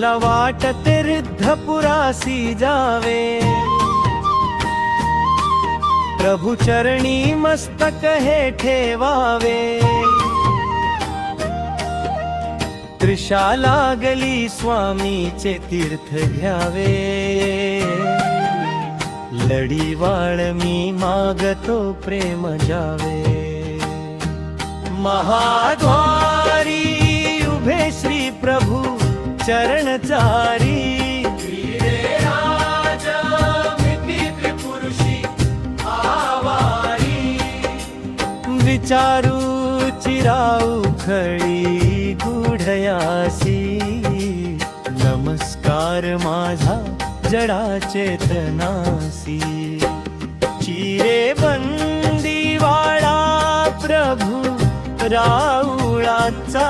मला वाटते रिद्धपुरासी जावे. प्रभु चरणी मस्तक हे ठेवावे. त्रिशा लागली स्वामीचे तीर्थ घ्यावे. लढीवाळ मी मागतो प्रेम जावे. महाद्वार चरण चारी। विचारू चिराऊ खळी गुढयासी। नमस्कार माझा जडा चेतनासी चिरे बंदी वाडा प्रभु राऊळाचा।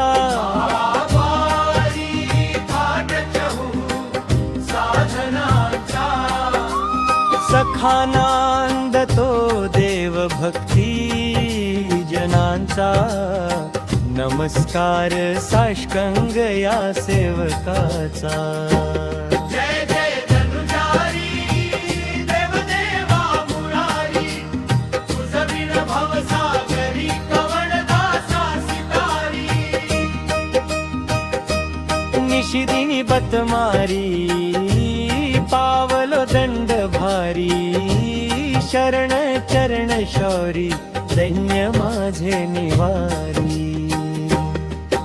खानांद तो देव भक्ती जनांचा. नमस्कार साष्कंग या सेवकाचा. निशिदिनी बतमारी पावलो दंड हरी शरण चरण शौरी दैन्य माझे निवारी.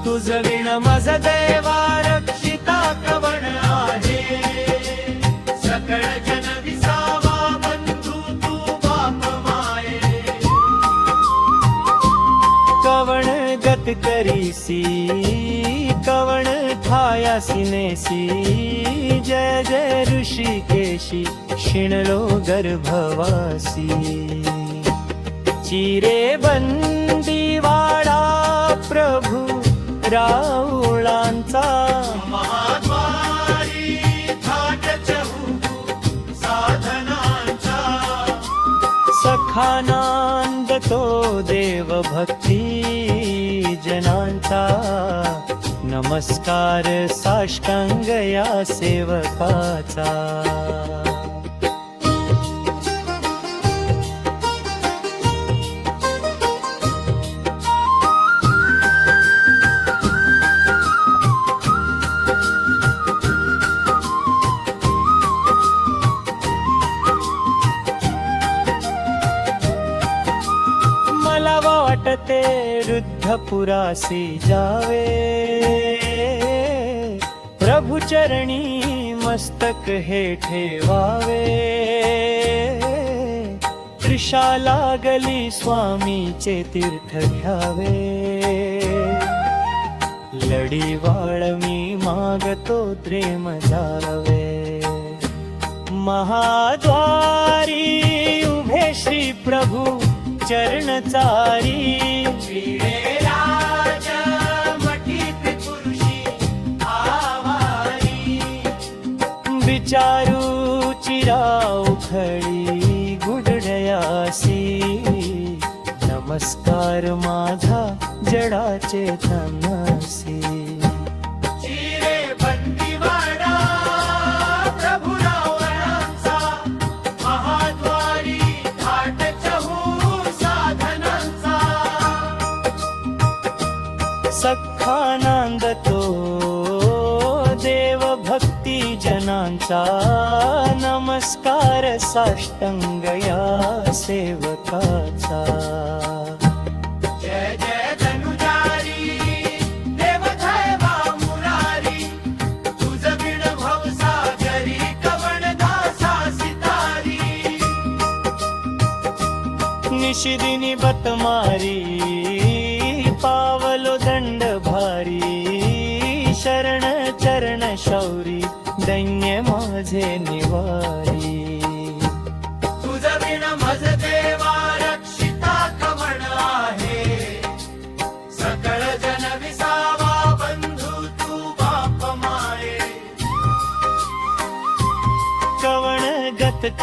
तुझ विण मज देवा रक्षिता कवण आहे. सकळ जन विसावा बंधू तू बाप माये. कवण गत करीसी कवण ठायासी नेसी जय जय ऋषिकेशी शिणलो गर्भवासी चिरे बंदी वाडा प्रभु राऊळांचा सखानांद तो देव भक्ती जनांचा। नमस्कार साष्टांग या सेवकाचा. पुरासी जावे। प्रभु चरणी मस्तक हे ठेवावे। त्रिशा लागली स्वामीचे तीर्थ घ्यावे। लढीवाळ मी मागतो प्रेम जावे महाद्वारी उभे श्री प्रभु चरणचारी विचारू चिराऊ खळी गुडडयासी नमस्कार माझा जडाचे तनसी जनांचा नमस्कार साष्टांग या सेवकाचा. जय जय धनुजारी देवधैवा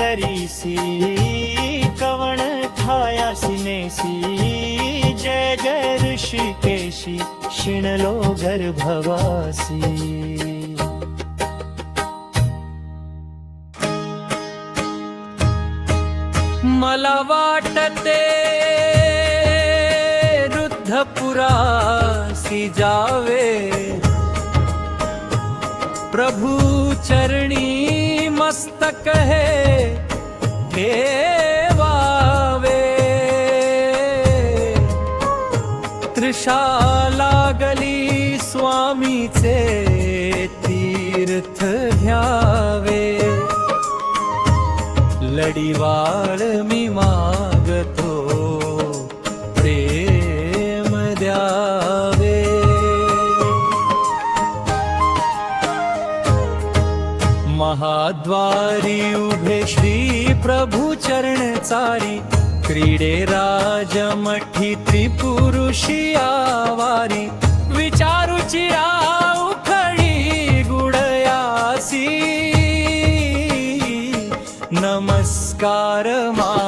तरीसी कवण खाया सिनेसी जय जय ऋषिकेशी शिणलो गर्भवासी मला वाटते गर्भवासि जावे। प्रभु चरणी लागली स्वामीचे तीर्थ घ्यावे। लढीवाळ मी मागतो महाद्वारी उभे श्री प्रभु चरण चारी क्रीडे राजमठी त्रिपुरुषी आवारी विचारुची उखळी गुडयासी। नमस्कार मा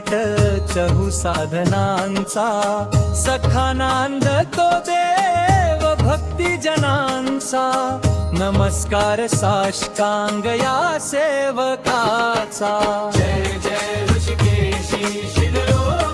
वाट थाट चहु साधनांचा सखानांद तो देव भक्ती जनांचा नमस्कार साष्टांग या सेवकाचा. जय जय ऋषिकेशी शिणलो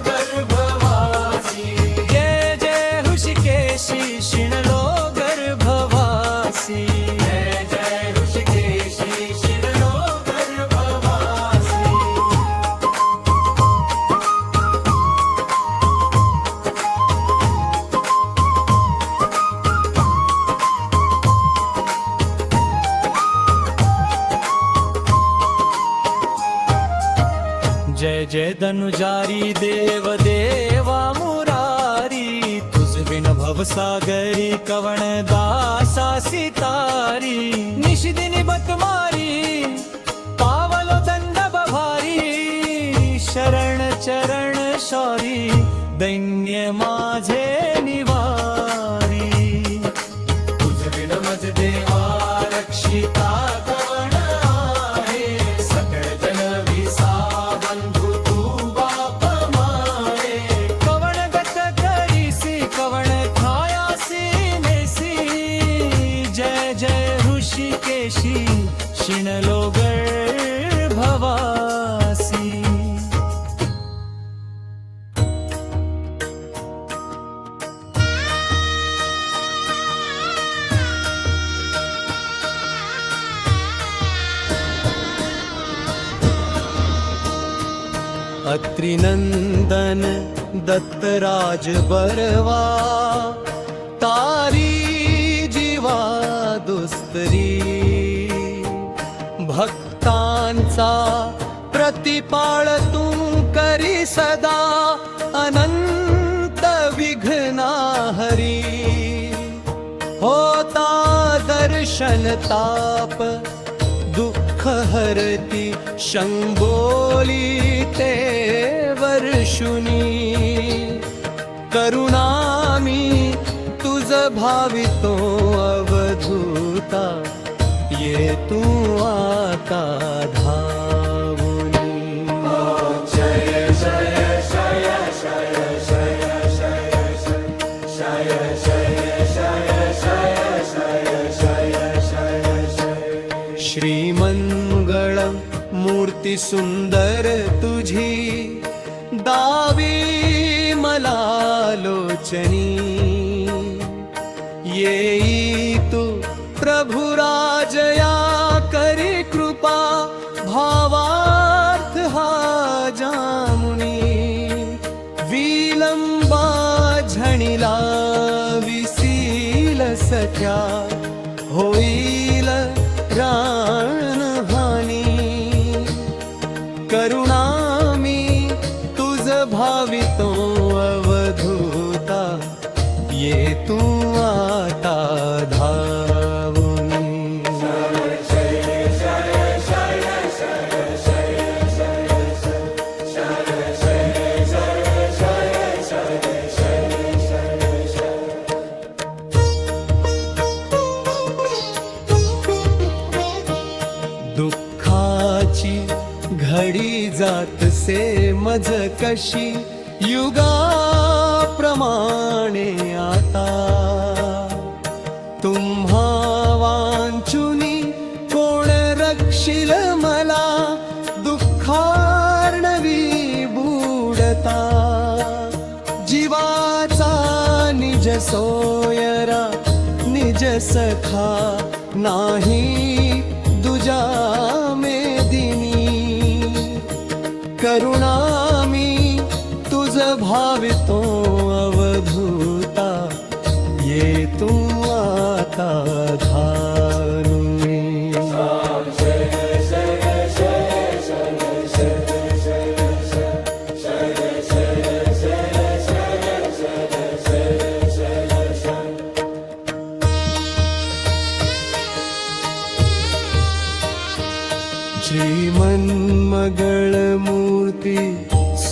माझे निवारी. तुझ बिन मज देवा रक्षिता दत्तराज बरवा तारी जीवा दुस्तरी. भक्तांचा प्रतिपाळ तू करी सदा अनंत विघ्ना हरी. होता दर्शन ताप हरती शंभोली ते वर्षुनी। करुणामी अवधूता। ये तू सुंदर तुझी दावी मला लोचनी. मज कशी युगाप्रमाणे आता? तुम्हा वांचुनी कोण रक्षिल मला? दुःखार्णवी बुडता. जीवाचा निज सोयरा निज सखा नाही दुजा मेदिनी करुणा भावितो अवधूता ये तू आता धानुनी श्रीमन्मगळ मूर्ती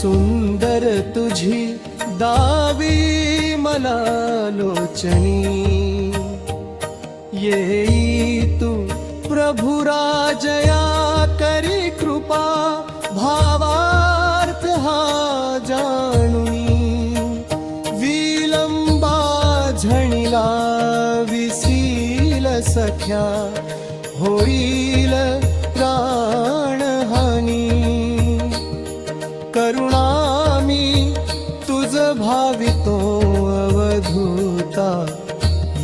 सुंदर तुझी दावी मला लोचनी. येई तू प्रभुराजया करी कृपा भावार्थ हा जाणुनी. विलंबा झणिला विसील सख्या होईल प्रा करुणामी तुझ भावितो अवधूता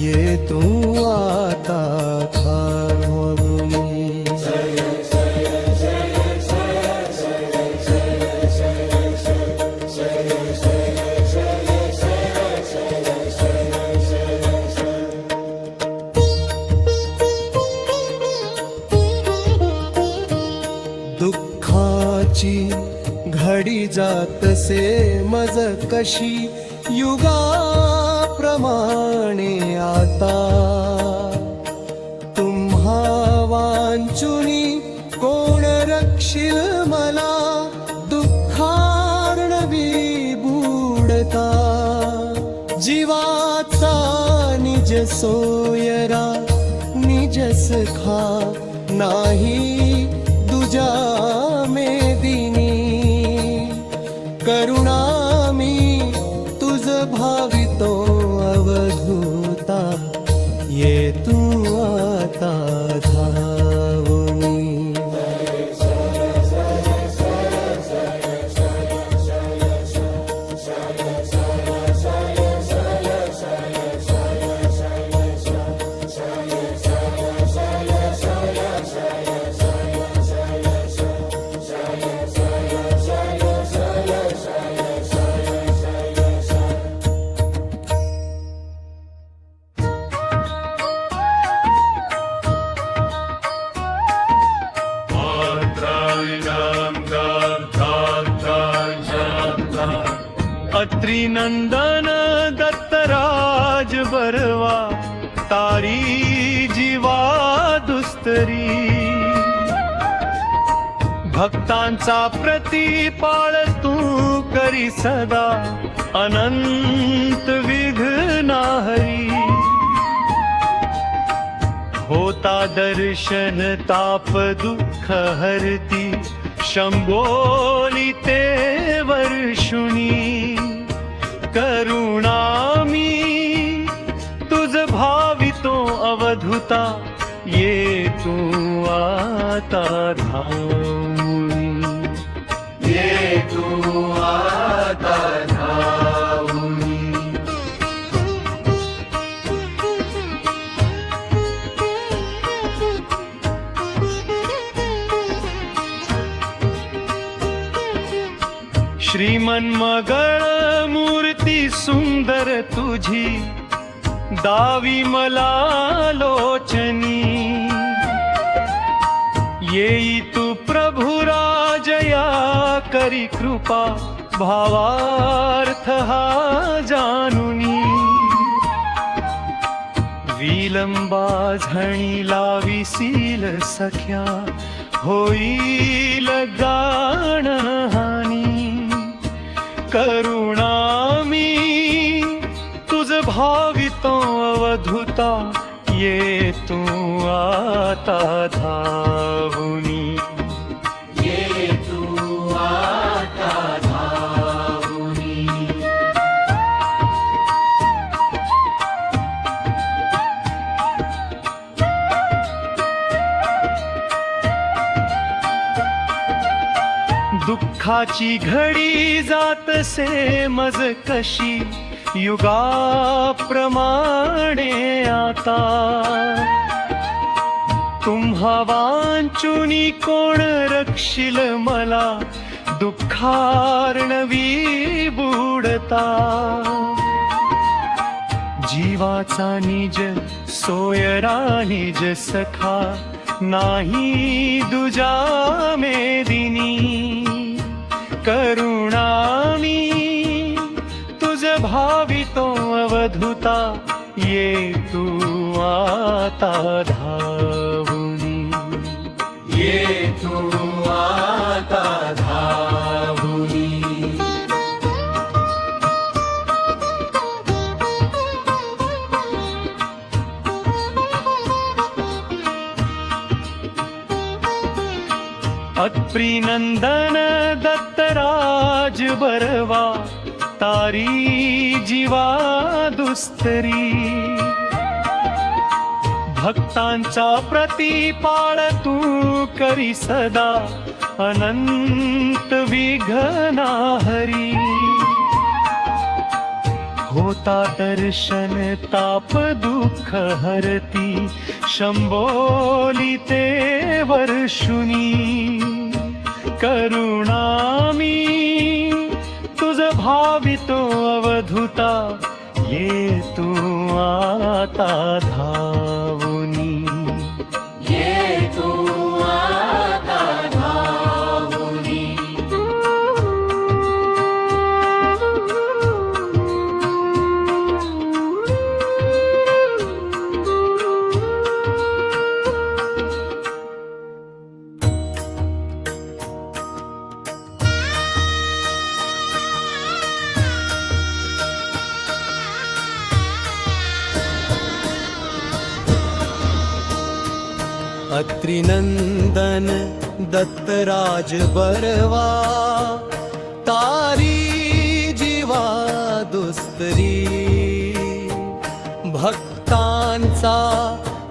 ये तू आता जशी युगाप्रमाणे आता. तुम्हा वांचुनी कोण रक्षिल मला दुःखार्णवी बुडता. जीवाचा निज सोयरा निज सखा नाही दुजा त्रिनंदन दत्तराज बरवा तारी जीवा दुस्तरी. भक्तांचा प्रतिपाळ तू करी सदा अनंत विघ्नाहरी होता दर्शन ताप दुःख हरती शंभो होता ये तू आता धावुनी. ये तू आता श्रीमन मगळ मूर्ती सुंदर तुझी दावी मला लोचनी. येई तू प्रभुराजया करी कृपा भावार्थ हा जानुनी. विलंबा झणी लाविसील सख्या होईल गाण हानी. करुणामी तुझ भाव होता ये तू आता धावनी। दुखाची दुःखाची घडी जातसे मज कशी? युगाप्रमाणे आता तुम्हा वांचुनी कोण रक्षिल मला? दुःखार्णवी बुडता. जीवाचा निज सोयरा निज सखा नाही दुजा मेदिनी करुणामी भावितो अवधुता ये तू आता धावुनी. ये तू आता धावुनी. अत्प्रिनंदन दत्तराज बरवा तारी जीवा दुस्तरी. भक्तांचा प्रतिपाळ तू करी सदा अनंत विघना हरी. होता दर्शन ताप दुःख हरती शंभोली ते वर्षुनी. करुणामी भावितो अवधुता ये तू आता धावुनी त्रिनंदन दत्तराज बरवा तारी जीवा दुस्तरी। भक्तांचा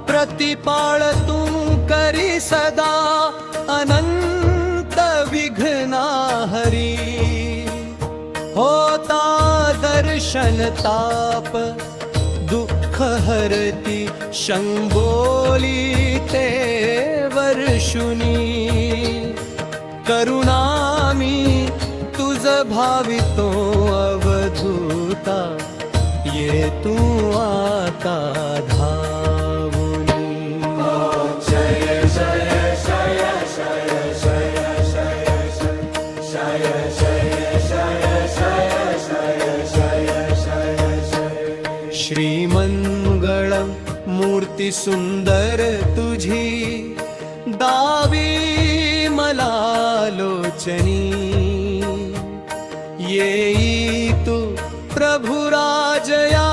प्रतिपाळ तू करी सदा अनंत विघ्ना हरी। होता दर्शन ताप दुःख हरती शंभोली ते वर्षुनी। करुणामी तुझ भावितो अवधूता। ये तू आता धावुनी। श्रीमंगळं सुंदर तुझी दावी मला लोचनी. येई तू प्रभुराजया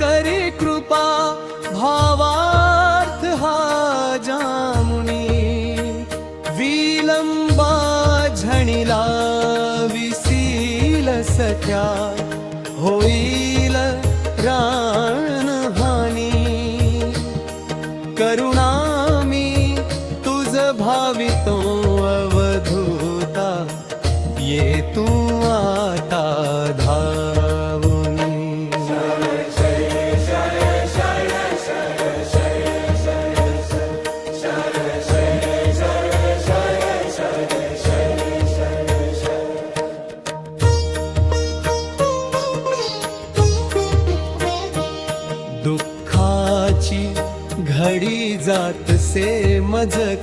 करी कृपा भावार्थ हा जामुनी. विलंबा झणीला विसील सख्या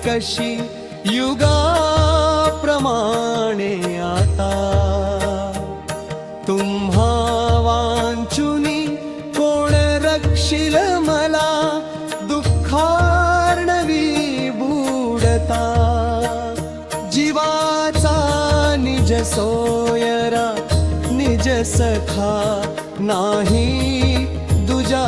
कशी युगाप्रमाणे आता? तुम्हा वांचुनी कोण रक्षिल मला? दुःखार्णवी बुडता? जीवाचा निज सोयरा निज सखा नाही दुजा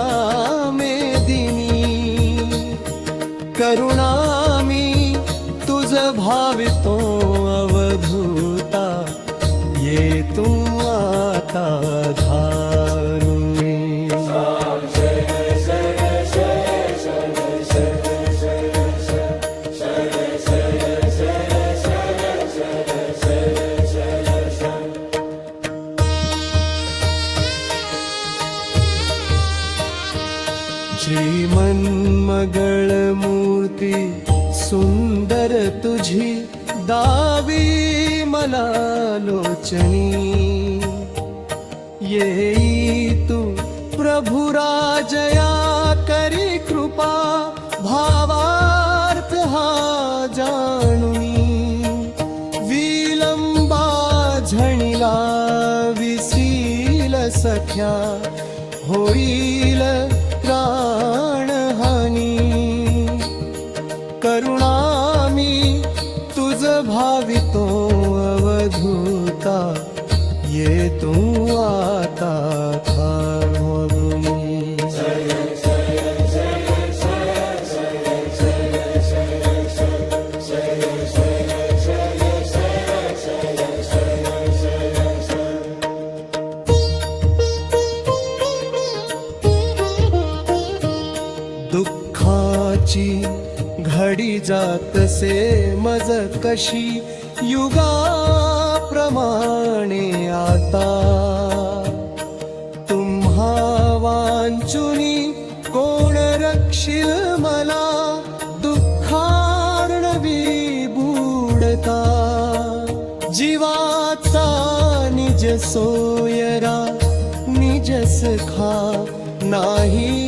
सुंदर तुझी दावी मला लोचनी येई तू प्रभुराजया करी कृपा भावार्थ हा जाणुनी. विलंबा झणिला विसील सख्या होईल प्रा तू आता थांबवी. दुःखाची घडी जातसे मज कशी युगाप्रमाणे नाही